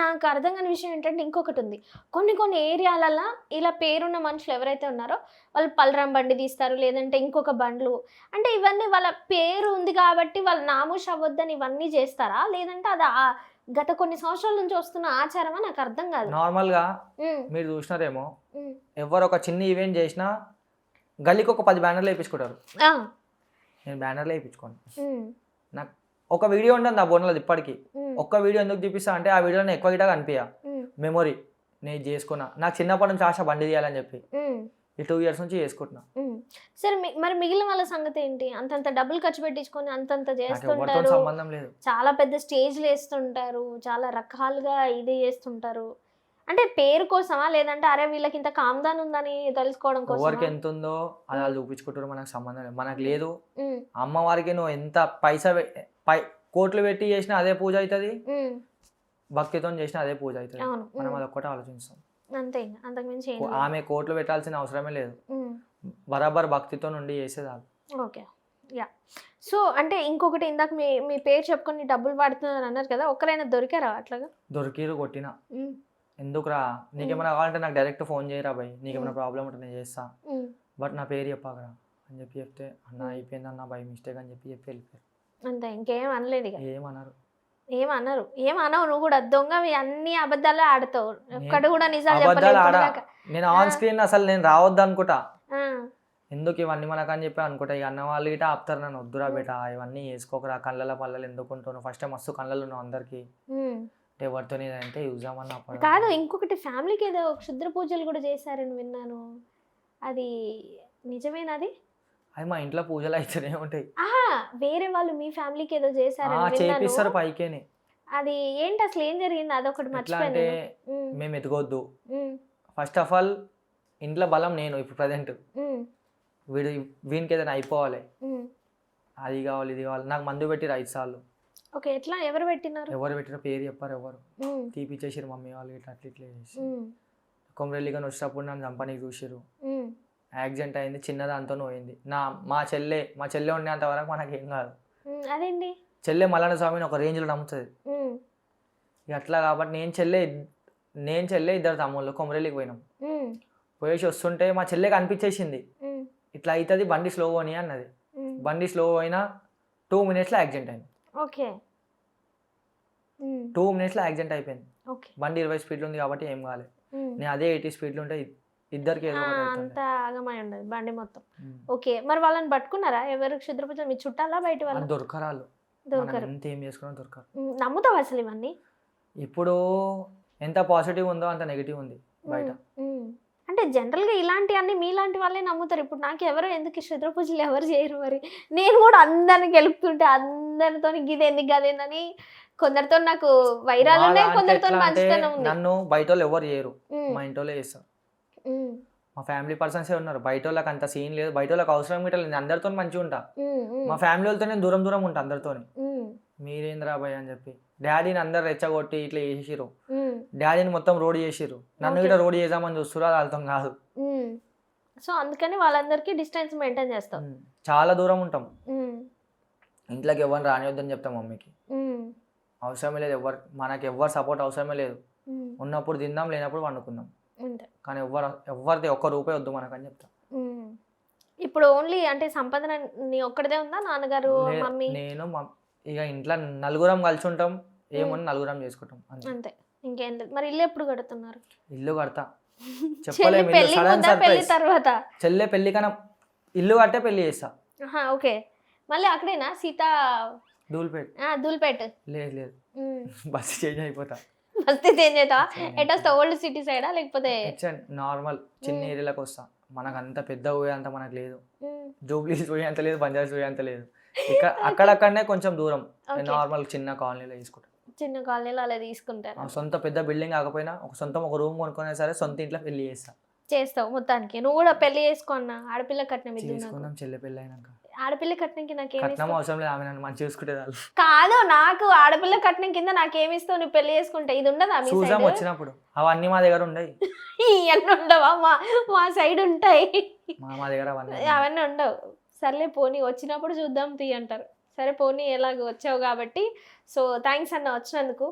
నాకు అర్థం కాని విషయం ఏంటంటే ఇంకొకటి ఉంది. కొన్ని కొన్ని ఏరియాలలో ఇలా పేరున్న మనుషులు ఎవరైతే ఉన్నారో వాళ్ళు పలరం బండి తీస్తారు లేదంటే ఇంకొక బండ్లు. అంటే ఇవన్నీ వాళ్ళ పేరు ఉంది కాబట్టి వాళ్ళు నామూష్ అవ్వద్దని ఇవన్నీ చేస్తారా? లేదంటే అది గత కొన్ని సంవత్సరాల నుంచి వస్తున్న ఆచారమా? నాకు అర్థం కాదు. నార్మల్గా మీరు చూసినారేమో. ఎవరు ఒక చిన్న ఈవెంట్ చేసినా గల్లీకి ఒక పది బ్యానర్లు వేయించుకుంటారు. నేను బ్యానర్లు వేయించుకోను. ఉమ్, నాకు ఒక వీడియో ఉంటుంది ఆ బోన్లో ఇప్పటికి. ఒక్క వీడియో ఎందుకు చూపిస్తా అంటే ఆ వీడియోని ఎక్కువ గిటా కనిపించా మెమొరీ నేను చేసుకున్నా. నాకు చిన్నప్పటి నుంచి ఆశ బండి తీయాలని చెప్పి. ఈ టూ ఇయర్స్ నుంచి చేసుకుంటున్నా. సరే మరి మిగిలిన వాళ్ళ సంగతి ఏంటి? అంతంత డబ్బులు ఖర్చు పెట్టించుకొని అంతంత చేస్తుంటారు. సంబంధం లేదు. చాలా పెద్ద స్టేజ్లు వేస్తుంటారు. చాలా రకాలుగా ఇది చేస్తుంటారు. అంటే పేరు కోసమా? లేదంటే అరే వీళ్ళకి ఇంత కామ్దాన్ ఉందని తెలుసుకోవడం ఎవరికి కోసం ఎంత ఉందో అది వాళ్ళు చూపించుకుంటారు. మనకు సంబంధం లేదు. మనకు లేదు. అమ్మవారికి నువ్వు ఎంత పైసా పై కోట్లు పెట్టి చేసినా అదే పూజ అవుతుంది? భక్తితో చేసినా అదే పూజ అవుతుంది. మనం ఉమ్, అది ఒక్కటే ఆలోచిస్తాం. అంతే అంతకుమించి. ఆమె కోట్లు పెట్టాల్సిన అవసరమే లేదు. బరాబర్ భక్తితో నుండి చేసేది వాళ్ళు ఓకే. యా. సో అంటే ఇంకొకటి ఇందాక మీ మీ పేరు చెప్పుకొని డబ్బులు పడుతున్నారు అన్నారు కదా ఒక్కరైనా దొరికారా అట్లాగా? దొరికిరు కొట్టిన. ఎందుకురా? నీకేమైనా కావాలంటే నాకు డైరెక్ట్ ఫోన్ చేయరా భయ్? నీకేమైనా ప్రాబ్లం ఉంటే నేను చేస్తా. బట్ నా పేరు చెప్పాకరా అని చెప్పి చెప్తే అన్న అయిపోయింది అన్న బై మిస్టేక్ అని చెప్పి చెప్పి వెళ్ళిపోయారు. అంతే ఇంకేం అనలేదు ఇక ఏమన్నారు ఏం అనరు. ఏం అనవు నువ్వు కూడా. దొంగవి అన్ని అబద్ధాలే ఆడతావు. ఒక్కడు కూడా నిజాలు అబద్ధాలు ఆడ. నేను ఆన్ స్క్రీన్ అసలు నేను రావద్దు అనుకుంటా. ఎందుకు ఇవన్నీ మనకు అని చెప్పి అనుకుంటా. ఇక అన్న వాళ్ళు గిట్ట ఆపుతారు నన్ను. వద్దురా బేట ఇవన్నీ వేసుకోకరా. కళ్ళల పళ్ళలు ఎందుకు ఫస్ట్ టైం మస్తు కళ్ళలు ఉన్నావు అందరికి. అంటే ఎవరితో అంటే యూజ్ అవ్వమని అప్పుడు కాదు ఇంకొకటి ఫ్యామిలీకి ఏదో క్షుద్ర పూజలు కూడా చేశారని విన్నాను. అది నిజమేనది అది? మా ఇంట్లో పూజలు అయితేనే ఉంటాయి. వేరే వాళ్ళు మీ ఫ్యామిలీకి ఏదో ఆ, చేశారని చేపిస్తారు పైకేని. అది ఏంటి అసలు ఏం జరిగింది? అదొకటి అంటే మేము ఎదగొద్దు. ఫస్ట్ ఆఫ్ ఆల్ ఇంట్లో బలం నేను ఇప్పుడు ప్రజెంట్ వీడు వీనికి ఏదైనా అయిపోవాలి. అది కావాలి ఇది కావాలి. నాకు మందు పెట్టి ఐదు సార్లు. ఓకే ఎట్లా? ఎవరు పెట్టినారు? ఎవరు పెట్టిన పేరు చెప్పారు ఎవరు. తీపిచ్చేసారు మమ్మీ వాళ్ళు ఇట్లా అట్లా ఇట్లా చేసి. ఉమ్, కొమరెల్లి కానీ వచ్చేటప్పుడు నన్ను చంపనీకి చూసిరు. యాక్సిడెంట్ అయింది చిన్న దాంతో పోయింది. నా మా చెల్లె మా చెల్లె ఉండేంత వరకు మనకి ఏం కాదు అదేంటి? చెల్లె మల్లన్న స్వామిని ఒక రేంజ్లో నమ్ముతుంది. ఇక అట్లా కాబట్టి నేను చెల్లె నేను చెల్లె ఇద్దరు తమ్ముళ్ళు కొమరెల్లికి పోయినాం. పోయేసి వస్తుంటే మా చెల్లెకి అనిపించేసింది. ఇట్లా అవుతుంది బండి స్లో అని అన్నది. బండి స్లో అయినా టూ మినిట్స్లో యాక్సిడెంట్ అయింది. ఓకే. టూ మినిట్స్లో యాక్సిడెంట్ అయిపోయింది. బండి ఇరవై స్పీడ్లో ఉంది కాబట్టి ఏం కాలేదు. నేను అదే ఎయిటీ స్పీడ్లో ఉంటే ఇద్దరికి. అంతా ఆగమై ఉండదు బండి మొత్తం. ఓకే మరి వాళ్ళని పట్టుకున్నారా? ఎవరు క్షుద్రపూజ మీ చుట్టాలా బయట వాళ్ళు? దొరకరాలు దొరకరు. ఎంత ఏం చేసుకున్నా దొరకరు. నమ్ముతావు అసలు ఇవన్నీ? ఇప్పుడు ఎంత పాజిటివ్ ఉందో అంత నెగిటివ్ ఉంది బయట. అంటే జనరల్గా ఇలాంటి అన్ని మీలాంటి వాళ్ళే నమ్ముతారు. ఇప్పుడు నాకు ఎవరు ఎందుకు క్షుద్ర పూజలు ఎవరు చేయరు మరి? నేను కూడా అందరిని గెలుపుతుంటే అందరితో గిది ఎందుకు గదేందని కొందరితో నాకు వైరాలు ఉన్నాయి కొందరితో నన్ను బయట ఎవరు చేయరు. మా ఇంట్లో చేస్తారు. మా ఫ్యామిలీ పర్సన్సే ఉన్నారు? బయట వాళ్ళకి అంత సీన్ లేదు. బయట వాళ్ళకి అవసరం గిట్ట లేదు అందరితో మంచిగా ఉంటా. మా ఫ్యామిలీ వాళ్ళతో నేను దూరం దూరం ఉంటా అందరితో మీరేంద్రా భయ్ అని చెప్పి. డాడీని అందరు రెచ్చగొట్టి ఇట్లా చేసిరు డాడీని మొత్తం రోడ్ చేసిరు నన్ను. కూడా రోడ్ చేద్దామని చూస్తున్నారు అర్థం కాదు. సో అందుకని వాళ్ళందరికీ డిస్టెన్స్ మెయింటైన్ చేస్తాం. చాలా దూరం ఉంటాం. ఇంట్లోకి ఎవరిని రానివద్దని చెప్తాం మమ్మీకి. అవసరమే లేదు ఎవరు మనకి ఎవరు సపోర్ట్ అవసరమే లేదు. ఉన్నప్పుడు తిందాం లేనప్పుడు వండుకుందాం. కానీ ఎవరు ఎవరిది ఒక్క రూపాయి వద్దు మనకని చెప్తాం. ఇప్పుడు ఓన్లీ అంటే సంపాదన నీ ఒక్కడిదే ఉందా? నాన్నగారు మమ్మీ? నేను ఇక ఇంట్లో నలుగురం కలిసి ఉంటాం ఏమున్నా నలుగురం చేసుకుంటాం అంతే. ఇంకేం లేదు మరి ఇల్లు ఎప్పుడు కడుతున్నారు? ఇల్లు కడతా. చెప్పలేము పెళ్ళి తర్వాత? చెల్లె పెళ్ళి కన్నా ఇల్లు కట్టే పెళ్ళి చేస్తా. ఓకే. మళ్ళీ అక్కడేనా? సీత ధూల్పేట్. ఆ, ధూల్పేట్. లేదు లేదు. బస్సు చేంజ్ అయిపోతా. మస్తీ చేంజ్ అవుతావా ఎట్ వస్తా ఓల్డ్ సిటీ సైడా లేకపోతే నార్మల్ చిన్న. ఏరియాలకు వస్తా. మనకు అంత పెద్ద పోయే అంత మనకు లేదు. జూబ్లీస్ పోయే అంత లేదు బంజారాస్ పోయే అంత లేదు. ఇక్కడ అక్కడక్కడనే కొంచెం దూరం. నార్మల్ చిన్న కాలనీలో తీసుకుంటాం. చిన్న కాలనీలో అలా తీసుకుంటారు? సొంత పెద్ద బిల్డింగ్ కాకపోయినా ఒక సొంతం ఒక రూమ్ కొనుక్కునే సరే సొంత ఇంట్లో పెళ్ళి చేస్తా. చేస్తావు మొత్తానికి. నువ్వు కూడా పెళ్ళి చేసుకున్నా ఆడపిల్ల కట్నం ఇద్దు చెల్లె పెళ్ళి అయినాక ఆడపిల్ల కట్నంకి నాకేమి కట్నం అవసరం లేదు ఆమె నన్ను మంచి చూసుకుంటే చాలు. కాదు నాకు ఆడపిల్ల కట్నం కింద నాకేమి ఇస్తావు? నువ్వు పెళ్ళి చేసుకుంటే ఇది ఉండదా మీ చూసాం సైడ్ వచ్చినప్పుడు. అవన్నీ మా దగ్గర ఉండయి. ఇవన్నీ ఉండవా? మా మా సైడ్ ఉంటాయి. మా మా దగ్గర అవన్నీ అవన్నీ ఉండవు. సర్లే పోనీ వచ్చినప్పుడు చూద్దాం తీ అంటారు. సరే పోనీ ఎలాగ వచ్చావు కాబట్టి. సో థ్యాంక్స్ అన్న వచ్చినందుకు.